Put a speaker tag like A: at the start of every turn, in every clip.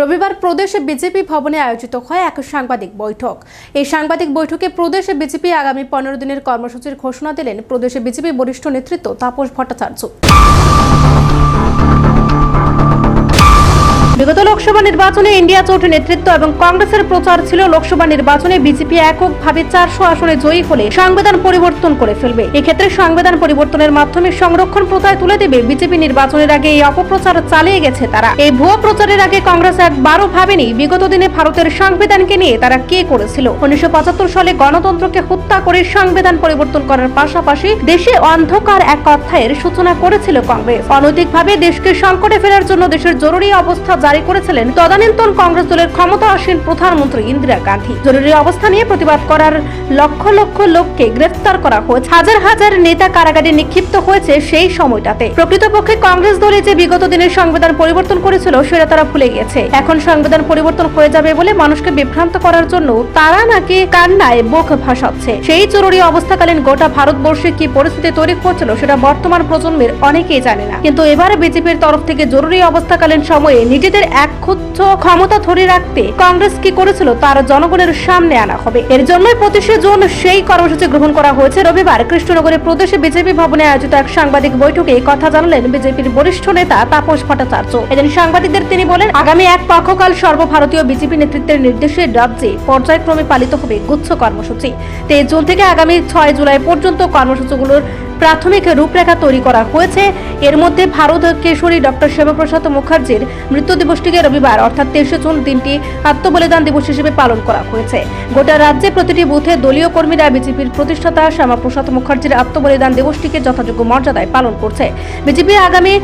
A: রবিবার প্রদেশে বিজেপি ভবনে আয়োজিত হয় এক সাংবাদিক বৈঠক। এই সাংবাদিক বৈঠকে প্রদেশে বিজেপি আগামী পনেরো দিনের কর্মসূচির ঘোষণা দিলেন প্রদেশে বিজেপি বরিষ্ঠ নেতৃত্ব তাপস ভট্টাচার্য। বিগত লোকসভা নির্বাচনে ইন্ডিয়া জোট নেতৃত্ব এবং কংগ্রেসের প্রচার ছিল লোকসভা নির্বাচনে বিজেপি এককভাবে চারশো আসনে জয়ী হলে সংবিধান পরিবর্তন করে ফেলবে। এক্ষেত্রে সংবিধান পরিবর্তনের মাধ্যমে সংরক্ষণ প্রথায় তুলে দেবে বিজেপি নির্বাচনের আগে এই অপপ্রচার চালিয়ে গেছে তারা। এই ভুয়ো প্রচারের আগে কংগ্রেস একবারও ভাবেনি বিগত দিনে ভারতের সংবিধানকে নিয়ে তারা কে করেছিল। উনিশশো পঁচাত্তর সালে গণতন্ত্রকে হত্যা করে সংবিধান পরিবর্তন করার পাশাপাশি দেশে অন্ধকার এক অধ্যায়ের সূচনা করেছিল কংগ্রেস। অনৈতিকভাবে দেশকে সংকটে ফেরার জন্য দেশের জরুরি অবস্থা জারি করেছিলেন তদানীন্তন কংগ্রেস দলের ক্ষমতা আসীন প্রধানমন্ত্রী ইন্দিরা গান্ধী। জরুরি অবস্থা নিয়ে প্রতিবাদ করার লক্ষ লক্ষ লোককে গ্রেফতার করা হয়েছে। হাজার হাজার নেতা কারাগারে নিক্ষিপ্ত হয়েছে সেই সময়টাতে। প্রকৃতপক্ষে কংগ্রেস দলে যে বিগত দিনের সংবিধান পরিবর্তন করেছিল, সেটা তারা ভুলে গেছে। এখন সংবিধান পরিবর্তন হয়ে যাবে বলে মানুষকে বিভ্রান্ত করার জন্য তারা নাকি কান্নায় বুক ভাসাচ্ছে। সেই জরুরি অবস্থাকালীন গোটা ভারতবর্ষে কি পরিস্থিতি তৈরি হচ্ছিল সেটা বর্তমান প্রজন্মের অনেকেই জানে না। কিন্তু এবারে বিজেপির তরফ থেকে জরুরি অবস্থাকালীন সময়ে নিজেদের এক ক্ষুদ্র ক্ষমতা ধরে রাখতে কংগ্রেস কি করেছিল তার জনগণের সামনে আনা হবে। এর জন্যই পঁচিশে জুন সেই কর্মসূচি গ্রহণ করা হয়েছে। রবিবার কৃষ্ণনগরে প্রদেশে বিজেপি ভবনে আয়োজিত এক সাংবাদিক বৈঠকে কথা জানালেন বিজেপির বরিষ্ঠ নেতা তাপস ভট্টাচার্য। এদিন সাংবাদিকদের তিনি বলেন, আগামী এক পক্ষকাল সর্বভারতীয় বিজেপি নেতৃত্বের নির্দেশে রাজ্যে পর্যায়ক্রমে পালিত হবে গুচ্ছ কর্মসূচি। তেইশ জুন থেকে আগামী ছয় জুলাই পর্যন্ত কর্মসূচিগুলোর প্রাথমিক রূপরেখা তৈরি করা হয়েছে। এর মধ্যে ভারত কেশরী ডক্টর শ্যামাপ্রসাদ মুখার্জির মৃত্যু দিবসটিকে রবিবার, অর্থাৎ তেইশে জুন দিনটি আত্মবলিদান দিবস হিসেবে পালন করা হয়েছে। গোটা রাজ্যে প্রতিটি বুথে দলীয় কর্মীরা বিজেপির প্রতিষ্ঠাতা শ্যামাপ্রসাদ মুখার্জির আত্মবলিদান দিবসটিকে যথাযোগ্য মর্যাদায় পালন করছে। বিজেপি আগামী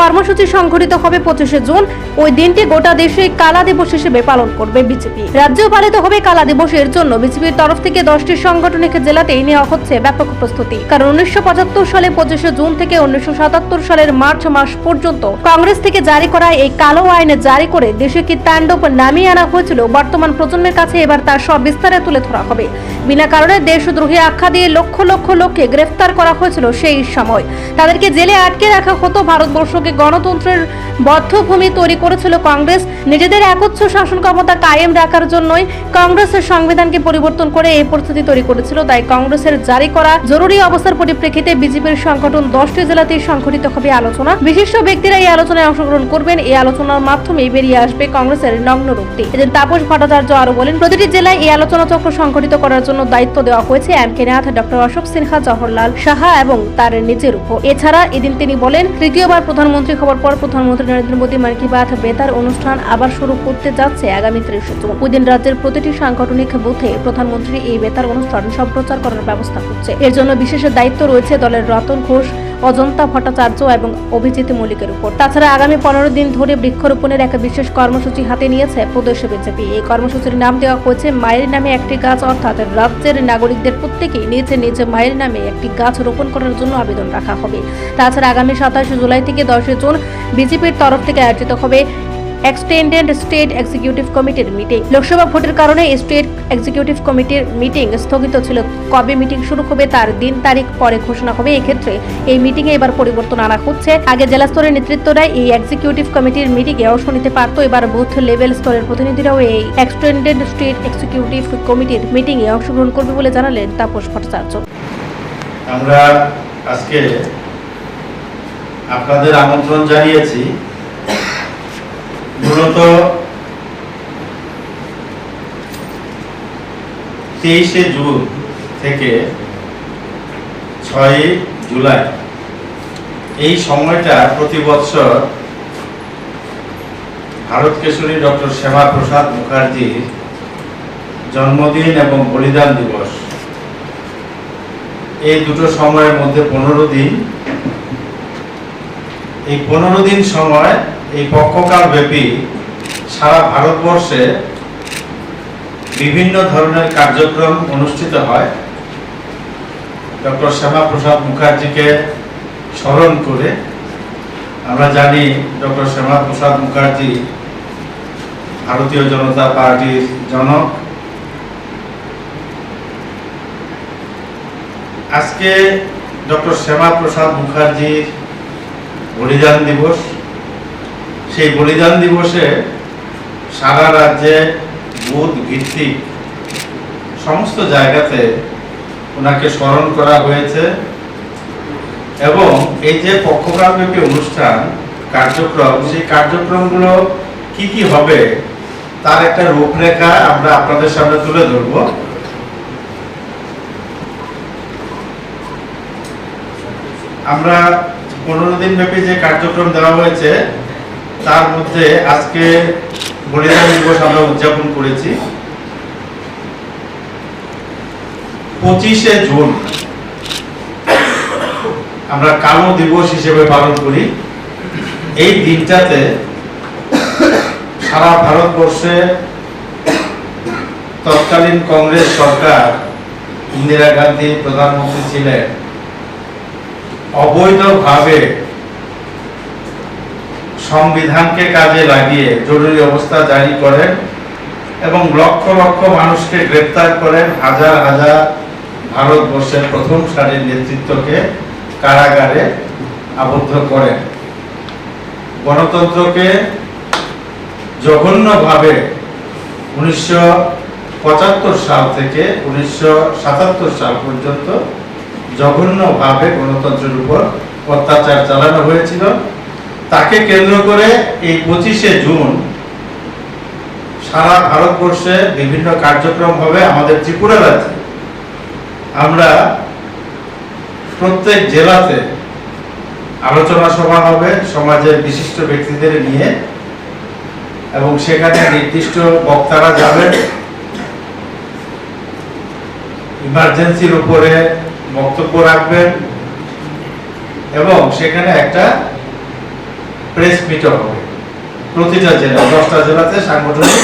A: কর্মসূচি সংঘটিত হবে পঁচিশে জুন। ওই দিনটি গোটা দেশে কালা দিবস হিসেবে পালন করবে বিজেপি। রাজ্যেও পালিত হবে কালা দিবসের জন্য বিজেপির তরফ থেকে দশটি সাংগঠনিক জেলাতেই নেওয়া হচ্ছে ব্যাপক প্রস্তুতি। কারণ উনিশশো পঁচাত্তর সালে পঁচিশে জুন থেকে উনিশশো সাতাত্তর সালের মার্চ মাস পর্যন্ত কংগ্রেস থেকে জারি করা এই কালো আইন জারি করে দেশে কি তাণ্ডব নামিয়ে আনা হয়েছিল বর্তমান প্রজন্মের কাছে এবার তার সব বিস্তারে তুলে ধরা হবে। বিনা কারণে দেশদ্রোহী আখ্যা দিয়ে লক্ষ লক্ষ লোককে গ্রেফতার করা হয়েছিল সেই সময়। তাদেরকে জেলে আটকে রাখা হতো ভারতবর্ষকে গণতন্ত্রের বদ্ধভূমি তৈরি করেছিল কংগ্রেস। নিজেদের একচ্ছ শাসন ক্ষমতা কায়েম রাখার জন্যই কংগ্রেসের সংবিধানকে পরিবর্তন করে এই পরিস্থিতি তৈরি করেছিল। তাই কংগ্রেসের জারি করা জরুরি অবস্থার পরিপ্রেক্ষিতে বিজেপির সংগঠন দশটি জেলাতেই সংঘটিত হবে আলোচনা। বিশিষ্ট ব্যক্তিরা এই আলোচনায় অংশগ্রহণ করবেন। এই আলোচনার মাধ্যমে বেরিয়ে আসবে কংগ্রেসের নগ্ন রূপটি। এদিন তাপস ভট্টাচার্য আরও বলেন, প্রতিটি জেলায় এই আলোচনা চক্র সংঘটিত করার জন্য দায়িত্ব দেওয়া হয়েছে M K Nath, doctor Ashok Sinha, Jawaharlal Saha এবং তার নিজের উপর। এছাড়া এদিন তিনি বলেন, তৃতীয়বার প্রধানমন্ত্রী খবর পর প্রধানমন্ত্রী নরেন্দ্র মোদী মন কি বাত বেতার অনুষ্ঠান আবার শুরু করতে যাচ্ছে আগামী ত্রিশে জুন। ওই দিন রাজ্যের প্রতিটি সাংগঠনিক বুথে প্রধানমন্ত্রী এই বেতার অনুষ্ঠান সম্প্রচার করার ব্যবস্থা করছে। এর জন্য বিশেষ দায়িত্ব রয়েছে দলের রতন ঘোষ অজন্তা ভট্টাচার্য এবং অভিজিৎ মল্লিকের উপর। তাছাড়া আগামী পনেরো দিন ধরে বৃক্ষরোপণের এক বিশেষ কর্মসূচি হাতে নিয়েছে প্রদেশ বিজেপি। এই কর্মসূচির নাম দেওয়া হয়েছে মায়ের নামে একটি গাছ, অর্থাৎ রাজ্যের নাগরিকদের প্রত্যেকেই নিজ নিজ মায়ের নামে একটি গাছ রোপণ করার জন্য আবেদন রাখা হবে। তাছাড়া আগামী সাতাশে জুলাই থেকে দশই জুন বিজেপির তরফ থেকে আয়োজিত হবে এক্সটেন্ডেড স্টেট এক্সিকিউটিভ কমিটির মিটিং লোকসভা ভোটের কারণে স্টেট এক্সিকিউটিভ কমিটির মিটিং স্থগিত ছিল। কবে মিটিং শুরু হবে তার দিন তারিখ পরে ঘোষণা হবে এক্ষেত্রে। এই মিটিংয়ে এবার পরিবর্তন আনা হচ্ছে। আগে জেলা স্তরের নেতৃত্বরা এই এক্সিকিউটিভ কমিটির মিটিংয়ে অংশ নিতে পারতো। এবার বুথ লেভেল স্তরের প্রতিনিধিরাও এই এক্সটেন্ডেড স্টেট এক্সিকিউটিভ কমিটির মিটিংয়ে অংশগ্রহণ করবে বলে জানালেন তাপস ভট্টাচার্য।
B: আমরা আজকে আপনাদের আমন্ত্রণ জানিয়েছি মূলত তেইশে জুন থেকে ছয়ই জুলাই, এই সময়টা প্রতি বৎসর ভারত কেশরী ডক্টর শ্যামা প্রসাদ মুখার্জির জন্মদিন এবং বলিদান দিবস। এই দুটো সময়ের মধ্যে পনেরো দিন। এই পনেরো দিন সময় এই পক্ষকাল ব্যাপী সারা ভারতবর্ষে বিভিন্ন ধরনের কার্যক্রম অনুষ্ঠিত হয়। ডক্টর শ্যামা প্রসাদ মুখার্জিকে স্মরণ করে আমরা জানি ডক্টর শ্যামা প্রসাদ মুখার্জি ভারতীয় জনতা পার্টির জনক। আজকে ডক্টর শ্যামা প্রসাদ মুখার্জির বলিদান দিবস। সেই বলিদান দিবসে সারা রাজ্যে বুথ ভিত্তিক সমস্ত জায়গাতে ওনাকে স্মরণ করা হয়েছে এবং এই যে পক্ষকালব্যাপী অনুষ্ঠান, কার্যক্রম, সেই কার্যক্রমগুলো কি কি হবে তার একটা রূপরেখা আমরা আপনাদের সামনে তুলে ধরব। আমরা পনেরো দিন ব্যাপী যে কার্যক্রম দেওয়া হয়েছে তার মধ্যে আজকে বলিদান দিবস আমরা উদযাপন করেছি। পঁচিশে জুন আমরা কালো দিবস হিসেবে পালন করি। এই দিনটাতে সারা ভারতবর্ষে তৎকালীন কংগ্রেস সরকার ইন্দিরা গান্ধী প্রধানমন্ত্রী ছিলেন। অবৈধভাবে সংবিধানকে কাজে লাগিয়ে জরুরি অবস্থা জারি করেন এবং লক্ষ লক্ষ মানুষকে গ্রেপ্তার করেন। হাজার হাজার ভারতবর্ষের প্রথম সারির নেতৃত্বকে কারাগারে আবদ্ধ করেন। গণতন্ত্রকে জঘন্যভাবে উনিশশো পঁচাত্তর সাল থেকে উনিশশো সাতাত্তর সাল পর্যন্ত জঘন্যভাবে গণতন্ত্রের উপর অত্যাচার চালানো হয়েছিল। তাকে কেন্দ্র করে এই পঁচিশে জুন সারা ভারতবর্ষে বিভিন্ন কার্যক্রম হবে আমাদের ত্রিপুরা রাজ্যে। আমরা প্রত্যেক জেলাতে আলোচনা সভা হবে সমাজের বিশিষ্ট ব্যক্তিদের নিয়ে এবং সেখানে নির্দিষ্ট বক্তারা যাবেন। ইমার্জেন্সির উপরে বক্তব্য রাখবেন এবং সেখানে একটা প্রেস মিটও হবে। প্রতিটা জেলা দশটা জেলাতে সাংগঠনিক,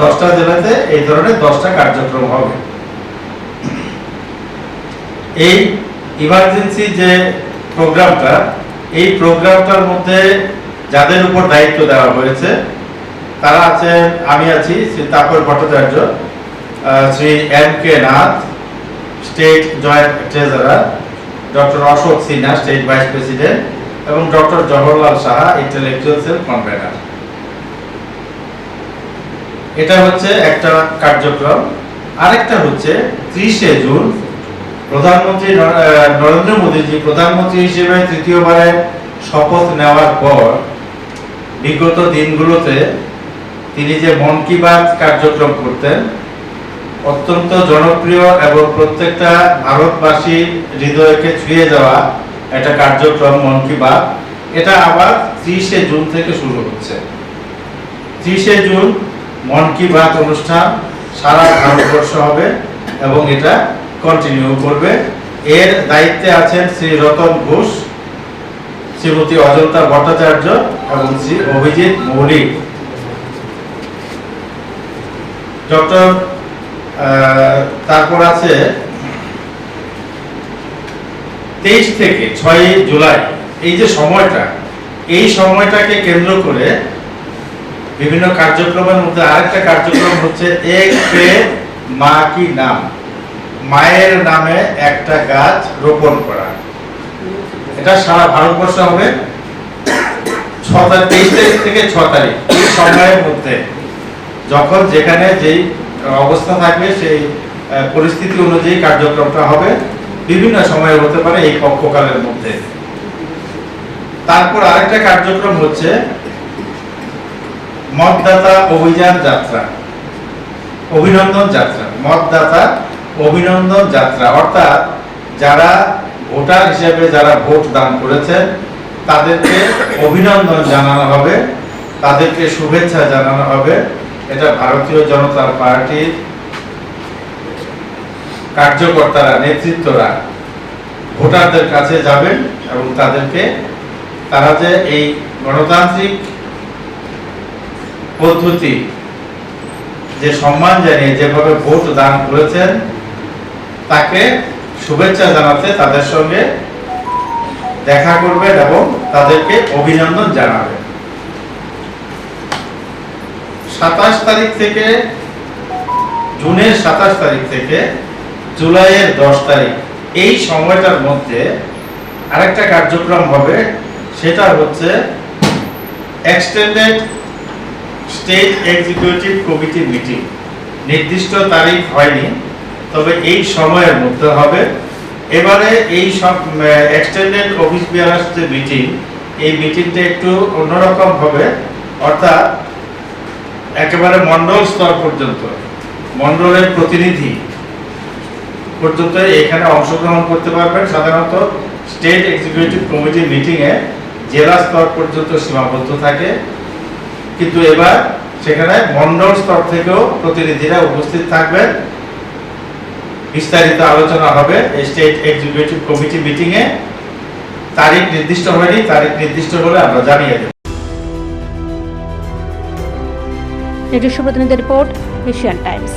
B: দশটা জেলাতে এই ধরনের দশটা কার্যক্রম হবে। এই ইমার্জেন্সি যে প্রোগ্রামটা, এই প্রোগ্রামটার মধ্যে যাদের উপর দায়িত্ব দেওয়া হয়েছে, তারা আছেন, আমি আছি Shri Tapar Bhattacharya Shri M K Nath, state joint treasurer, doctor Ashok Sinha, state vice president এবং doctor Jawaharlal Saha intellectual cell convener এটা হচ্ছে একটা কার্যক্রম। আরেকটা হচ্ছে ত্রিশে জুন, প্রধানমন্ত্রী নরেন্দ্র মোদীজি প্রধানমন্ত্রী হিসেবে তৃতীয়বারে শপথ নেওয়ার পর বিগত দিনগুলোতে তিনি যে মন কি বাত কার্যক্রম করতেন, অত্যন্ত জনপ্রিয় এবং প্রত্যেকটা ভারতবাসী হৃদয়কে ছুঁয়ে যাওয়া একটা কার্যক্রম, মন কি বাত। এটা আবার ত্রিশে জুন থেকে শুরু হচ্ছে। ত্রিশে জুন, মন কি বাত অনুষ্ঠান সারা ভারতবর্ষ হবে এবং এটা কন্টিনিউ করবে। এর দায়িত্বে আছেন শ্রী রতন ঘোষ, শ্রীমতী অজন্তা ভট্টাচার্য এবং শ্রী অভিজিৎ মৌলিক। ডক্টর তারপর আছে তেইশ থেকে ছয় জুলাই, এই যে সময়টা, এই সময়টাকে কেন্দ্র করে বিভিন্ন কার্যক্রমের মধ্যে আরেকটা কার্যক্রম হচ্ছে এক মা কি নাম? মায়ের নামে একটা গাছ রোপণ করা। এটা সারা ভারতবর্ষে হবে। ছ তারিখ তেইশ তারিখ থেকে ছ তারিখ, এই সময়ের মধ্যে। যখন যেখানে যেই অবস্থা থাকবে, সেই পরিস্থিতি অনুযায়ী কার্যক্রমটা হবে। বিভিন্ন সময়ে হতে পারে এই পক্ষকালের মধ্যে। তারপর আরেকটা কার্যক্রম হচ্ছে মতদাতা অভিযান যাত্রা, অভিনন্দন যাত্রা, মতদাতা অভিনন্দন যাত্রা। অর্থাৎ যারা ভোটার হিসেবে যারা ভোট দান করেছেন, তাদেরকে অভিনন্দন জানানো হবে, তাদেরকে শুভেচ্ছা জানানো হবে। এটা ভারতীয় জনতা পার্টির কার্যকর্তারা, নেতৃত্বরা ভোটারদের কাছে যাবেন এবং তাদেরকে তারা যে এই গণতান্ত্রিক পদ্ধতি, যে সম্মান জানিয়ে যেভাবে ভোট দান করেছেন, তাকে শুভেচ্ছা জানাতে তাদের সঙ্গে দেখা করবেন এবং তাদেরকে অভিনন্দন জানাবেন। সাতাশ তারিখ থেকে, জুনের সাতাশ তারিখ থেকে জুলাইয়ের দশ তারিখ। এই সময়টার মধ্যে আরেকটা কার্যক্রম হবে, সেটা হচ্ছে extended state executive committee meeting নির্দিষ্ট তারিখ হয়নি, তবে এই সময়ের মধ্যে হবে। এবারে এই সব এক্সটেন্ডেড অফিস বিয়ারাস যে মিটিং এই মিটিংটা একটু অন্যরকম হবে, অর্থাৎ একেবারে মন্ডল স্তর পর্যন্ত। মন্ডলের প্রতিনিধি পর্যন্ত এখানে অংশগ্রহণ করতে পারবেন। সাধারণত স্টেট এক্সিকিউটিভ কমিটি মিটিংয়ে জেলা স্তর পর্যন্ত সীমাবদ্ধ থাকে। কিন্তু এবার সেখানে মন্ডল স্তর থেকেও প্রতিনিধিরা উপস্থিত থাকবেন। বিস্তারিত আলোচনা হবে স্টেট এক্সিকিউটিভ কমিটি মিটিংয়ে তারিখ নির্দিষ্ট হয়নি, তারিখ নির্দিষ্ট হলে আমরা জানিয়ে দেব।
A: নিজস্ব প্রতিনিধি রিপোর্ট, এশিয়ান টাইমস।